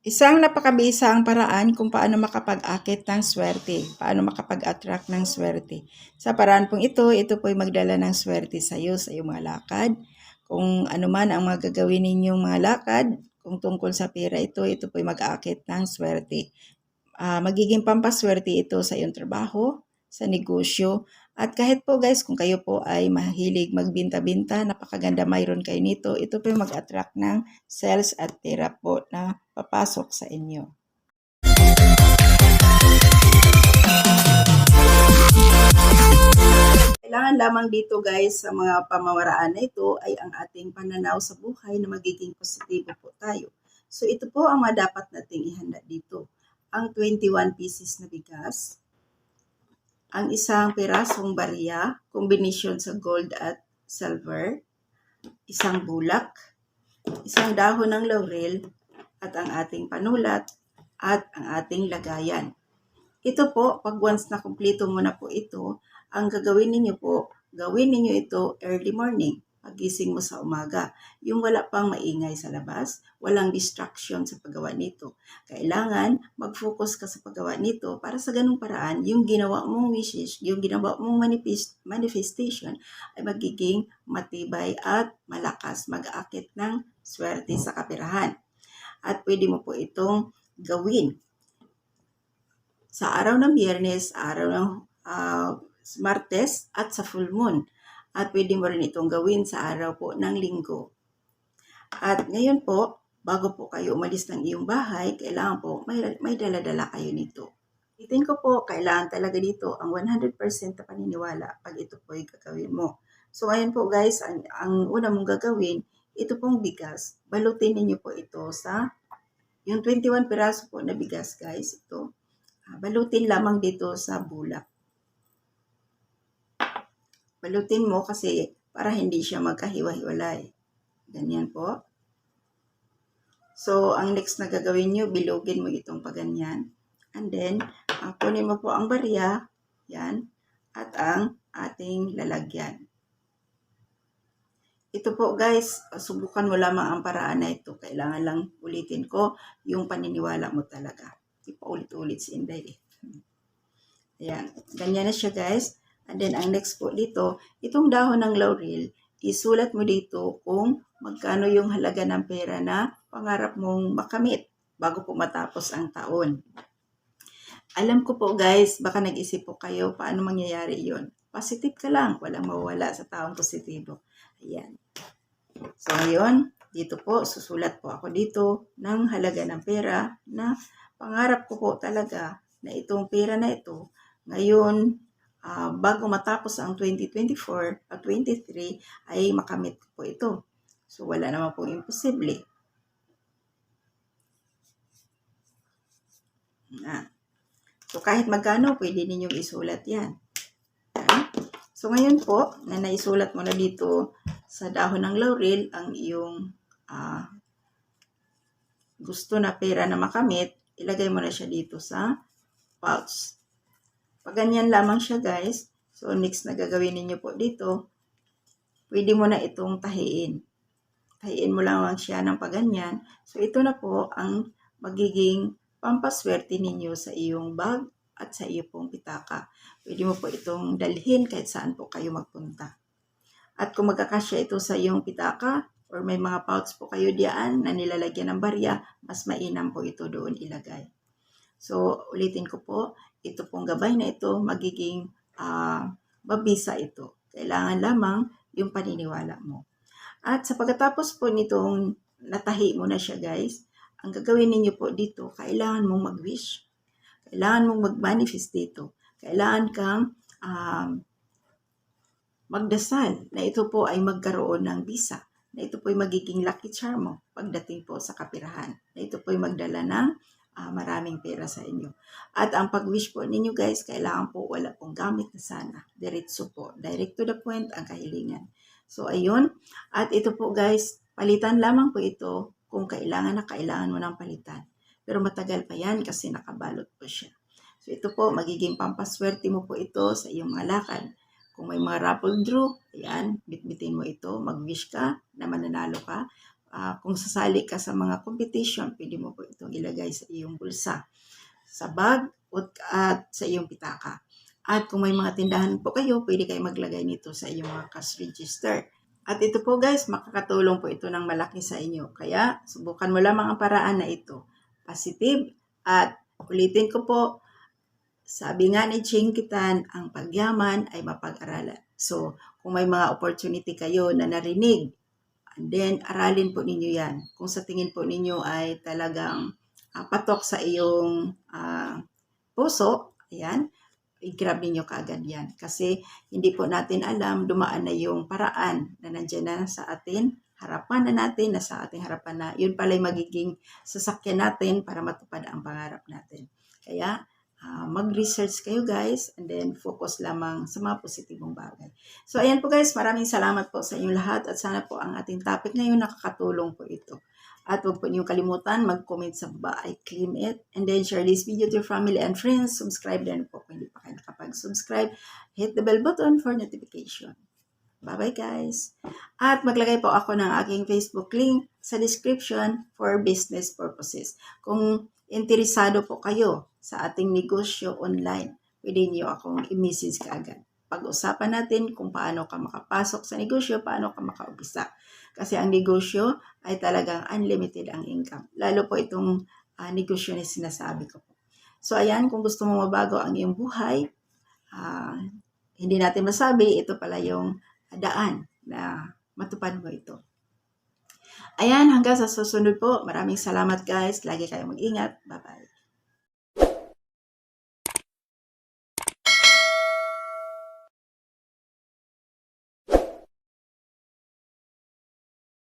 Isang napakabisang paraan kung paano makapag-akit ng swerte, paano makapag-attract ng swerte. Sa paraan pong ito, ito po'y magdala ng swerte sa iyo, sa iyong mga lakad. Kung ano man ang magagawin ninyong mga lakad, kung tungkol sa pera ito, ito po'y mag-aakit ng swerte. Ah, magiging pampaswerte ito sa iyong trabaho, sa negosyo, at kahit po guys, kung kayo po ay mahilig magbinta-binta, napakaganda mayroon kayo nito, ito po mag-attract ng sales at pera po na papasok sa inyo. Kailangan lamang dito guys sa mga pamamaraan na ito ay ang ating pananaw sa buhay na magiging positibo po tayo. So ito po ang mga dapat nating ihanda dito. Ang 21 pieces na bigas, ang isang pirasong barya, kombinasyon sa gold at silver, isang bulak, isang dahon ng laurel, at ang ating panulat, at ang ating lagayan. Ito po, pag once na kumpleto mo na po ito, ang gagawin ninyo po, gawin ninyo ito early morning, pagising mo sa umaga. Yung wala pang maingay sa labas, walang distraction sa paggawa nito. Kailangan mag-focus ka sa paggawa nito para sa ganung paraan, yung ginawa mong wishes, yung ginawa mong manifest, manifestation ay magiging matibay at malakas mag-aakit ng swerte sa kapirahan. At pwede mo po itong gawin sa araw ng biyernes, araw ng ah, martes at sa full moon. At pwede mo rin itong gawin sa araw po ng linggo. At ngayon po, bago po kayo umalis ng iyong bahay, kailangan po may, may dala-dala kayo nito. Itin ko po, kailangan talaga dito ang 100% na paniniwala pag ito po ay gagawin mo. So ngayon po guys, ang, ang una mong gagawin, ito pong bigas, balutin ninyo po ito sa yung 21 piraso po na bigas guys, ito, ah, balutin lamang dito sa bulak. Balutin mo kasi para hindi siya magkahiwa-hiwalay. Ganyan po. So, ang next na gagawin nyo, bilugin mo itong paganyan. And then, uh, kunin mo po ang barya, yan, at ang ating lalagyan. Ito po guys, subukan mo lamang ang paraan na ito. Kailangan lang ulitin ko yung paniniwala mo talaga. Ipaulit-ulit si Inday. Ayan, ganyan na siya guys. And then, ang next po dito, itong dahon ng laurel, isulat mo dito kung magkano yung halaga ng pera na pangarap mong makamit bago po matapos ang taon. Alam ko po guys, baka nag-isip po kayo paano mangyayari yon. Positive ka lang, walang mawala sa taong positibo. Ayan. So ngayon, dito po, susulat po ako dito ng halaga ng pera na pangarap ko po talaga na itong pera na ito, ngayon, ah, bago matapos ang 2024 at 23, ay makamit po ito. So wala naman pong imposible. Ah. So kahit magkano, pwede ninyong isulat yan. So ngayon po, na naisulat mo na dito sa dahon ng laurel ang iyong ah, gusto na pera na makamit, ilagay mo na siya dito sa pouch. Pag ganyan lamang siya guys, so next na gagawin ninyo po dito, pwede mo na itong tahiin. Tahiin mo lamang siya ng paganyan. So ito na po ang magiging pampaswerte ninyo sa iyong bag at sa iyo pong pitaka. Pwede mo po itong dalhin kahit saan po kayo magpunta. At kung magkakasya ito sa iyong pitaka or may mga pouch po kayo diyan na nilalagyan ng barya, mas mainam po ito doon ilagay. So, ulitin ko po, ito pong gabay na ito, magiging ah, mabisa ito. Kailangan lamang yung paniniwala mo. At sa pagkatapos po nitong natahi mo na siya guys, ang gagawin ninyo po dito, kailangan mong mag-wish. Kailangan mong mag-manifest dito. Kailangan kang um, magdasal na ito po ay magkaroon ng bisa. Na ito po ay magiging lucky charm mo pagdating po sa kapirahan. Na ito po ay magdala ng ah, maraming pera sa inyo. At ang pag-wish po ninyo guys, kailangan po wala pong gamit na sana. Diretso po. Direct to the point ang kahilingan. So ayun. At ito po guys, palitan lamang po ito kung kailangan na kailangan mo ng palitan. Pero matagal pa yan kasi nakabalot po siya. So ito po, magiging pampaswerte mo po ito sa iyong mga lakad. Kung may mga raffle draw, ayan, bitbitin mo ito, mag-wish ka na mananalo ka. Ah, kung sasali ka sa mga competition, pwede mo po itong ilagay sa iyong bulsa, sa bag, ut- at sa iyong pitaka. At kung may mga tindahan po kayo, pwede kayo maglagay nito sa iyong mga cash register. At ito po guys, makakatulong po ito ng malaki sa inyo. Kaya subukan mo lamang ang paraan na ito. Positive at ulitin ko po, sabi nga ni Ching Kitan, ang pagyaman ay mapag-aralan. So, kung may mga opportunity kayo na narinig, and then aralin po ninyo yan. Kung sa tingin po ninyo ay talagang ah, patok sa iyong ah, puso, ayan, i-grab ninyo kaagad yan. Kasi hindi po natin alam, dumaan na yung paraan na nandyan na sa atin, harapan na natin, na sa ating harapan na, yun pala yung magiging sasakyan natin para matupad ang pangarap natin. Kaya, ah, mag-research kayo guys, and then focus lamang sa mga positibong bagay. So, ayan po guys, maraming salamat po sa inyong lahat at sana po ang ating topic ngayon nakakatulong po ito. At huwag po niyong kalimutan, mag-comment sa baba, I claim it. And then share this video to your family and friends. Subscribe din po kung hindi pa kayo nakapag-subscribe. Hit the bell button for notification. Bye-bye guys. At maglagay po ako ng aking Facebook link sa description for business purposes. Kung interesado po kayo sa ating negosyo online, pwede niyo akong i-message kaagad. Pag-usapan natin kung paano ka makapasok sa negosyo, paano ka makaumpisa. Kasi ang negosyo ay talagang unlimited ang income. Lalo po itong ah, negosyo na sinasabi ko po. So ayan, kung gusto mo mabago ang iyong buhay, ah, hindi natin masabi, ito pala yung daan na matupad mo ito. Ayan, hanggang sa susunod po. Maraming salamat guys. Lagi kayong mag-ingat. Bye-bye.